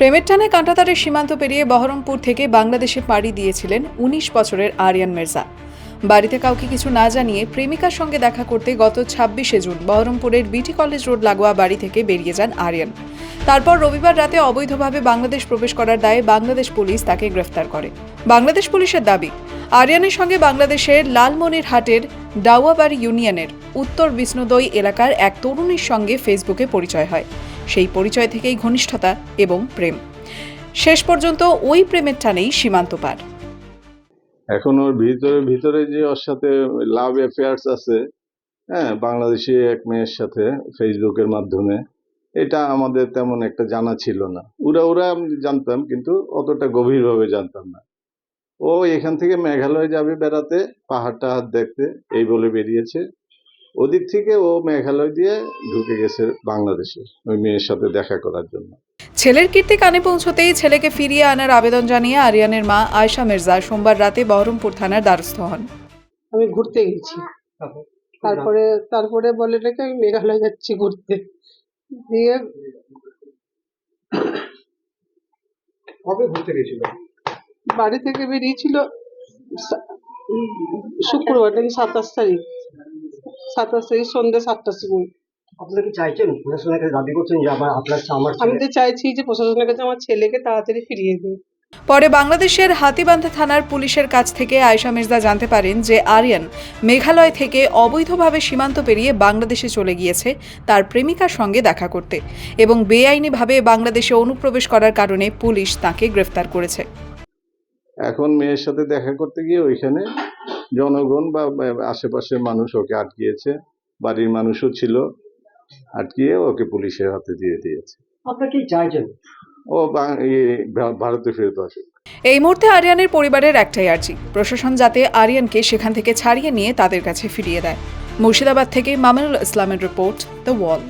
প্রেমের টানে কাঁটাতারের সীমান্ত পেরিয়ে বহরমপুর থেকে বাংলাদেশে পাড়ি দিয়েছিলেন উনিশ বছরের আরিয়ান মির্জা। বাড়িতে কাউকে কিছু না জানিয়ে প্রেমিকার সঙ্গে দেখা করতে গত ছাব্বিশে জুন বহরমপুরের বিটি কলেজ রোড লাগোয়া বাড়ি থেকে বেরিয়ে যান আরিয়ান। তারপর রবিবার রাতে অবৈধভাবে বাংলাদেশ প্রবেশ করার দায়ে বাংলাদেশ পুলিশ তাকে গ্রেফতার করে। বাংলাদেশ পুলিশের দাবি, আরিয়ানের সঙ্গে বাংলাদেশের লালমনিরহাটের ডাওয়াবাড়ি ইউনিয়নের উত্তর বিষ্ণুদই এলাকার এক তরুণীর সঙ্গে ফেসবুকে পরিচয় হয়। সেই পরিচয় থেকেই ঘনিষ্ঠতা এবং প্রেম। শেষ পর্যন্ত ওই প্রেমের টানেই সীমান্ত পার। এখন ওর ভিতরে ভিতরে যে ওর সাথে লাভ অ্যাফেয়ার্স আছে হ্যাঁ বাংলাদেশি এক মেয়ের সাথে ফেসবুকের মাধ্যমে, এটা আমাদের তেমন একটা জানা ছিল না। উড়া উড়া আমি জানতাম, কিন্তু অতটা গভীরভাবে জানতাম না। ও এখান থেকে মেঘালয় যাবে বেড়াতে পাহাড় টাহাড় দেখতে, এই বলে বেরিয়েছে। ওদিক থেকে ও মেঘালয় দিয়ে ঢুকে গেছে বাংলাদেশে ওই মেয়ের সাথে দেখা করার জন্য। ছেলের কীর্তি কানে পৌঁছতেই ছেলেকে ফিরিয়ে আনার আবেদন জানিয়ে আরিয়ানের মা আয়শা মির্জা সোমবার রাতে বহরমপুর থানার দ্বারস্থ হন। আমি ঘুরতে গেছি। তারপরে তারপরে বলে নাকি আমি মেঘালয় যাচ্ছি ঘুরতে। দিয়ে কবে ঘুরতে গেছিল? বাড়ি থেকে বেরিয়েছিল শুক্রবার নাকি সাতাশ তারিখ। সাতাশ তারিখ সন্ধ্যে সাতটার সময়। আপনারা কি চাইছেন? প্রশাসনের কাছে দাবি করছেন যে আবার আপনার আমার আমি তো চাইছি যে প্রশাসনের কাছে আমার ছেলেকে তাড়াতাড়ি ফিরিয়ে দিন। পরে বাংলাদেশের হাতিবান্ধা থানার পুলিশের কাছ থেকে আয়শা মির্জা জানতে পারেন যে আরিয়ান মেঘালয় থেকে অবৈধভাবে সীমান্ত পেরিয়ে বাংলাদেশে চলে গিয়েছে তার প্রেমিকার সঙ্গে দেখা করতে এবং বেআইনিভাবে বাংলাদেশে অনুপ্রবেশ করার কারণে পুলিশ তাকে গ্রেফতার করেছে। এখন মেয়ের সাথে দেখা করতে গিয়ে ওইখানে জনগণ বা আশেপাশের মানুষ ওকে আটকিয়েছে বাড়ির মানুষও ছিল আটকিয়ে ওকে পুলিশের হাতে দিয়ে দিয়েছে। চাইছেন? ও ভারতে ফেরত আসুক। এই মুহূর্তে আরিয়ানের পরিবারের একটাই আর্জি প্রশাসন যাতে আরিয়ানকে সেখান থেকে ছাড়িয়ে নিয়ে তাদের কাছে ফিরিয়ে দেয়। মুর্শিদাবাদ থেকে মামুনুল ইসলামের রিপোর্ট দ্য ওয়াল